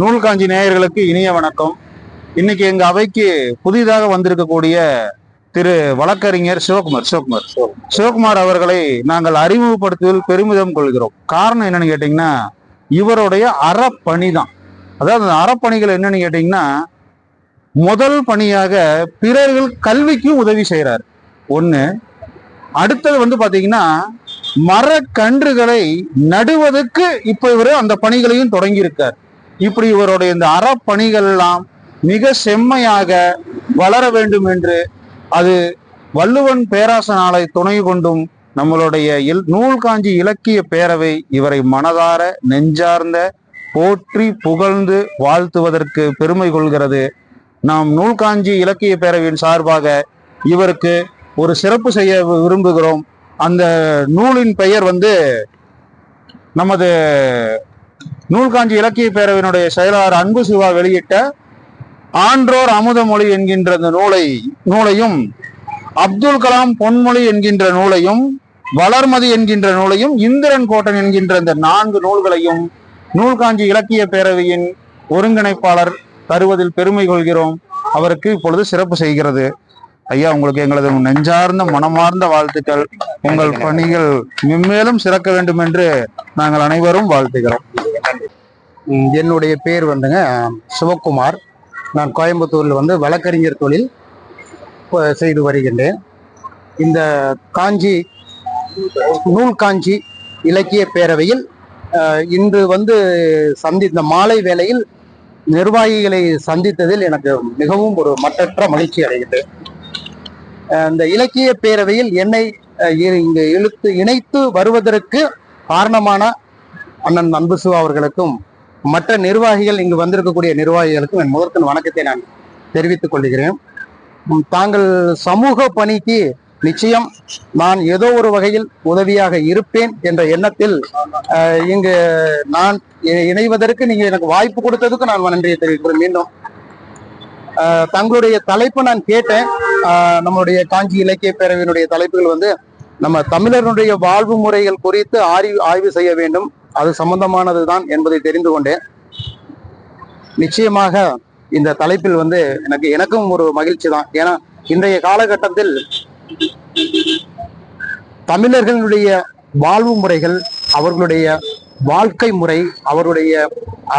நூல் காஞ்சி நேயர்களுக்கு இனிய வணக்கம். இன்னைக்கு எங்க அவைக்கு புதிதாக வந்திருக்கக்கூடிய திரு வழக்கறிஞர் சிவகுமார் சிவகுமார் சிவகுமார். அவர்களை நாங்கள் அறிமுகப்படுத்துவதில் பெருமிதம் கொள்கிறோம். காரணம் என்னன்னு கேட்டீங்கன்னா இவருடைய அறப்பணி தான் அதாவது அந்த அறப்பணிகள் என்னன்னு கேட்டீங்கன்னா முதல் பணியாக பிறர்கள் கல்விக்கும் உதவி செய்கிறார் ஒன்று அடுத்தது வந்து பார்த்தீங்கன்னா மரக்கன்றுகளை நடுவதற்கு இப்போ இவர் அந்த பணிகளையும் தொடங்கியிருக்கார். இப்படி இவருடைய இந்த அறப்பணிகள் எல்லாம் மிக செம்மையாக வளர வேண்டும் என்று அது வள்ளுவன் பேராசனாலை துணை கொண்டும் நம்மளுடைய இல் நூல் காஞ்சி இலக்கிய பேரவை இவரை மனதார நெஞ்சார்ந்த போற்றி புகழ்ந்து வாழ்த்துவதற்கு பெருமை கொள்கிறது. நாம் நூல்காஞ்சி இலக்கிய பேரவையின் சார்பாக இவருக்கு ஒரு சிறப்பு செய்ய விரும்புகிறோம். அந்த நூலின் பெயர் வந்து நமது நூல்காஞ்சி இலக்கிய பேரவையினுடைய செயலாளர் அன்பு சிவா வெளியிட்ட ஆன்றோர் அமுதமொழி என்கின்ற அந்த நூலை நூலையும் அப்துல் கலாம் பொன்மொழி என்கின்ற நூலையும் வளர்மதி என்கின்ற நூலையும் இந்திரன் கோட்டன் என்கின்ற இந்த நான்கு நூல்களையும் நூல்காஞ்சி இலக்கிய பேரவையின் ஒருங்கிணைப்பாளர் தருவதில் பெருமை கொள்கிறோம். அவருக்கு இப்பொழுது சிறப்பு செய்கிறது. ஐயா உங்களுக்கு எங்களது நெஞ்சார்ந்த மனமார்ந்த வாழ்த்துக்கள். உங்கள் பணிகள் மென்மேலும் சிறக்க வேண்டும் என்று நாங்கள் அனைவரும் வாழ்த்துகிறோம். என்னுடைய பேர் வந்துங்க சிவக்குமார் நான் கோயம்புத்தூரில் வந்து வழக்கறிஞர் தொழில் செய்து வருகின்றேன். இந்த காஞ்சி நூல் காஞ்சி இலக்கிய பேரவையில் இன்று வந்து சந்தி இந்த மாலை வேளையில் நிர்வாகிகளை சந்தித்ததில் எனக்கு மிகவும் ஒரு மட்டற்ற மகிழ்ச்சி அடைகின்றேன். இந்த இலக்கிய பேரவையில் என்னை இங்கு இழுத்து இணைத்து வருவதற்கு காரணமான அண்ணன் அன்புசு அவர்களுக்கும் மற்ற நிர்வாகிகள் இங்கு வந்திருக்கக்கூடிய நிர்வாகிகளுக்கும் என் முதற்கன் வணக்கத்தை நான் தெரிவித்துக் கொள்கிறேன். தாங்கள் சமூக பணிக்கு நிச்சயம் நான் ஏதோ ஒரு வகையில் உதவியாக இருப்பேன் என்ற எண்ணத்தில் அஹ், இங்கு நான் இணைவதற்கு நீங்க எனக்கு வாய்ப்பு கொடுத்ததுக்கு நான் நன்றியை தெரிவிக்கிறேன். மீண்டும் தங்களுடைய தலைப்பு நான் கேட்டேன். நம்மளுடைய காஞ்சி இலக்கிய பேரவையினுடைய தலைப்புகள் வந்து நம்ம தமிழர்களுடைய வாழ்வு முறைகள் குறித்து ஆய்வு ஆய்வு செய்ய வேண்டும். அது சம்பந்தமானதுதான் என்பதை தெரிந்து கொண்டேன். நிச்சயமாக இந்த தலைப்பில் வந்து எனக்கு எனக்கும் ஒரு மகிழ்ச்சி தான் ஏன்னா இன்றைய காலகட்டத்தில் தமிழர்களுடைய வாழ்வு முறைகள் அவர்களுடைய வாழ்க்கை முறை அவருடைய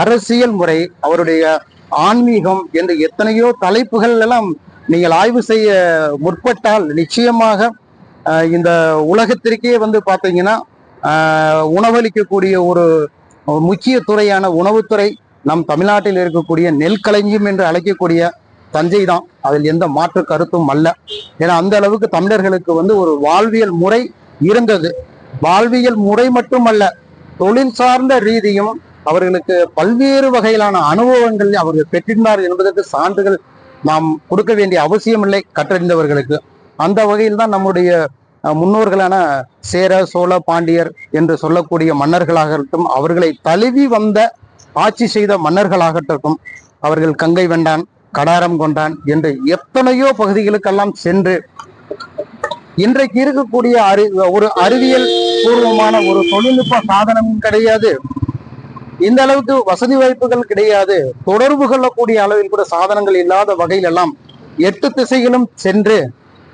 அரசியல் முறை அவருடைய ஆன்மீகம் என்று எத்தனையோ தலைப்புகள் எல்லாம் நீங்கள் ஆய்வு செய்ய முற்பட்டால் நிச்சயமாக இந்த உலகத்திற்கே வந்து பார்த்தீங்கன்னா உணவளிக்கக்கூடிய ஒரு முக்கிய துறையான உணவுத்துறை நம் தமிழ்நாட்டில் இருக்கக்கூடிய நெல் களஞ்சியம் என்று அழைக்கக்கூடிய தஞ்சை தான். அதில் எந்த மாற்று கருத்தும் அல்ல. ஏன்னா அந்த அளவுக்கு தமிழர்களுக்கு வந்து ஒரு வாழ்வியல் முறை இருந்தது. வாழ்வியல் முறை மட்டுமல்ல தொழில் சார்ந்த ரீதியும் அவர்களுக்கு பல்வேறு வகையிலான அனுபவங்கள் அவர்கள் பெற்றிருந்தார் என்பதற்கு சான்றுகள் நாம் கொடுக்க வேண்டிய அவசியமில்லை கற்றறிந்தவர்களுக்கு. அந்த வகையில் தான் நம்முடைய முன்னோர்களான சேர சோழ பாண்டியர் என்று சொல்லக்கூடிய மன்னர்களாகட்டும் அவர்களை தழுவி வந்த ஆட்சி செய்த மன்னர்களாகட்டும் அவர்கள் கங்கை வெண்டான் கடாரம் கொண்டான் என்று எத்தனையோ பகுதிகளுக்கெல்லாம் சென்று இன்றைக்கு இருக்கக்கூடிய அறி ஒரு அறிவியல் பூர்வமான ஒரு தொழில்நுட்ப சாதனமும் கிடையாது. இந்த அளவுக்கு வசதி வாய்ப்புகள் கிடையாது. தொடர்பு கொள்ளக்கூடிய அளவில் கூட சாதனங்கள் இல்லாத வகையில் எல்லாம் எட்டு திசைகளும் சென்று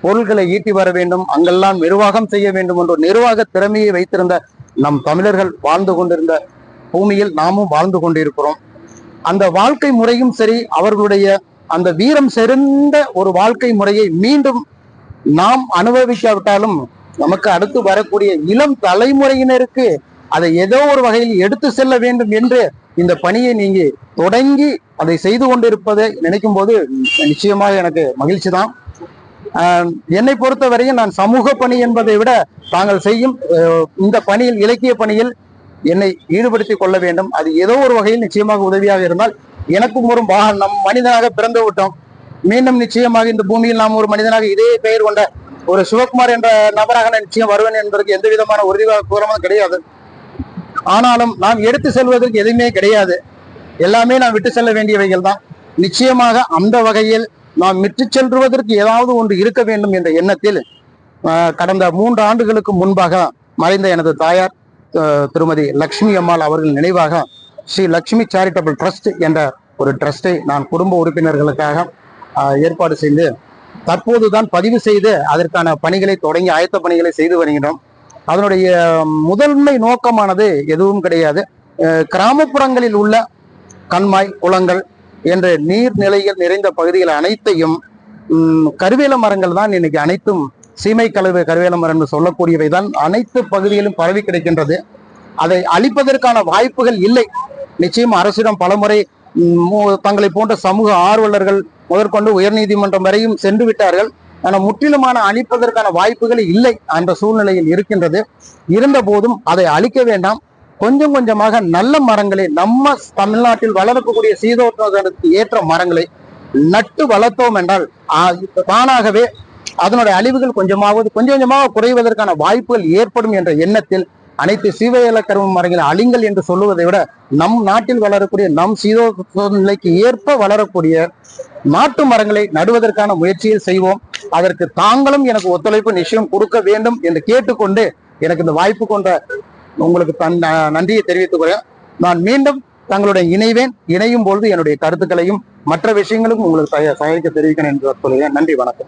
பொருள்களை ஈட்டி வர வேண்டும். அங்கெல்லாம் நிர்வாகம் செய்ய வேண்டும் என்ற நிர்வாக திறமையை வைத்திருந்த நம் தமிழர்கள் வாழ்ந்து கொண்டிருந்த பூமியில் நாமும் வாழ்ந்து கொண்டிருக்கிறோம். அந்த வாழ்க்கை முறையும் சரி அவர்களுடைய அந்த வீரம் செறிந்த ஒரு வாழ்க்கை முறையை மீண்டும் நாம் அனுபவிக்காவிட்டாலும் நமக்கு அடுத்து வரக்கூடிய இளம் தலைமுறையினருக்கு அதை ஏதோ ஒரு வகையில் எடுத்து செல்ல வேண்டும் என்று இந்த பணியை நீங்க தொடங்கி அதை செய்து கொண்டிருப்பதை நினைக்கும் போது நிச்சயமாக எனக்கு மகிழ்ச்சி தான் என்னை பொறுத்தவரையும் நான் சமூக பணி என்பதை விட தாங்கள் செய்யும் இந்த பணியில் இலக்கிய பணியில் என்னை ஈடுபடுத்திக் கொள்ள வேண்டும். அது ஏதோ ஒரு வகையில் நிச்சயமாக உதவியாக இருந்தால் எனக்கும் ஒரு பா நம் மனிதனாக பிறந்து விட்டோம். மீண்டும் நிச்சயமாக இந்த பூமியில் நாம் ஒரு மனிதனாக இதே பெயர் கொண்ட ஒரு சிவகுமார் என்ற நபராக நான் நிச்சயம் வருவேன் என்பதற்கு எந்த விதமான உறுதியாக கூறமும் கிடையாது. ஆனாலும் நாம் எடுத்து செல்வதற்கு எதுவுமே கிடையாது. எல்லாமே நாம் விட்டு செல்ல வேண்டியவைகள் தான். நிச்சயமாக அந்த வகையில் நாம் விட்டு செல்வதற்கு ஏதாவது ஒன்று இருக்க வேண்டும் என்ற எண்ணத்தில் கடந்த மூன்று ஆண்டுகளுக்கு முன்பாக மறைந்த எனது தாயார் திருமதி லக்ஷ்மி அம்மாள் அவர்கள் நினைவாக ஸ்ரீ லக்ஷ்மி சேரிட்டபிள் ட்ரஸ்ட் என்ற ஒரு ட்ரஸ்டை நான் குடும்ப உறுப்பினர்களுக்காக ஏற்பாடு செய்து தற்போதுதான் பதிவு செய்து அதற்கான பணிகளை தொடங்கி ஆயத்த பணிகளை செய்து வருகிறோம். அதனுடைய முதன்மை நோக்கமானது எதுவும் கிடையாது. கிராமப்புறங்களில் உள்ள கண்மாய் குளங்கள் என்ற நீர்நிலைகள் நிறைந்த பகுதிகள் அனைத்தையும் கருவேல மரங்கள் தான் இன்னைக்கு அனைத்தும் சீமை கலவு கருவேல மரம் என்று சொல்லக்கூடியவை தான். அனைத்து பகுதியிலும் பரவி கிடைக்கின்றது. அதை அழிப்பதற்கான வாய்ப்புகள் இல்லை. நிச்சயம் அரசிடம் பலமுறை தங்களை போன்ற சமூக ஆர்வலர்கள் முதற்கொண்டு உயர்நீதிமன்றம் வரையும் சென்று விட்டார்கள். முற்றிலுமான அழிப்பதற்கான வாய்ப்புகள் இல்லை என்ற சூழ்நிலையில் இருக்கின்றது. இருந்த போதும் அதை அழிக்க வேண்டாம். கொஞ்சம் கொஞ்சமாக நல்ல மரங்களை நம்ம தமிழ்நாட்டில் வளரக்கூடிய சீதோஷ்ணத்திற்கு ஏற்ற மரங்களை நட்டு வளர்த்தோம் என்றால் தானாகவே அதனுடைய அழிவுகள் கொஞ்சமாவது கொஞ்சம் கொஞ்சமாக குறைவதற்கான வாய்ப்புகள் ஏற்படும் என்ற எண்ணத்தில் அனைத்து சீவையல கரும மரங்களை அழிங்கள் என்று சொல்லுவதை விட நம் நாட்டில் வளரக்கூடிய நம் சீதோ நிலைக்கு ஏற்ப வளரக்கூடிய நாட்டு மரங்களை நடுவதற்கான முயற்சியை செய்வோம். அதற்கு தாங்களும் எனக்கு ஒத்துழைப்பு நிச்சயம் கொடுக்க வேண்டும் என்று கேட்டுக்கொண்டு எனக்கு இந்த வாய்ப்பு கொண்ட உங்களுக்கு தன் நன்றியை தெரிவித்துக் கொள்கிறேன். நான் மீண்டும் தங்களுடைய இணைவேன். இணையும் பொழுது என்னுடைய கருத்துக்களையும் மற்ற விஷயங்களும் உங்களுக்கு சக- சகாய்க்க தெரிவிக்கிறேன் என்று சொல்கிறேன் நன்றி வணக்கம்.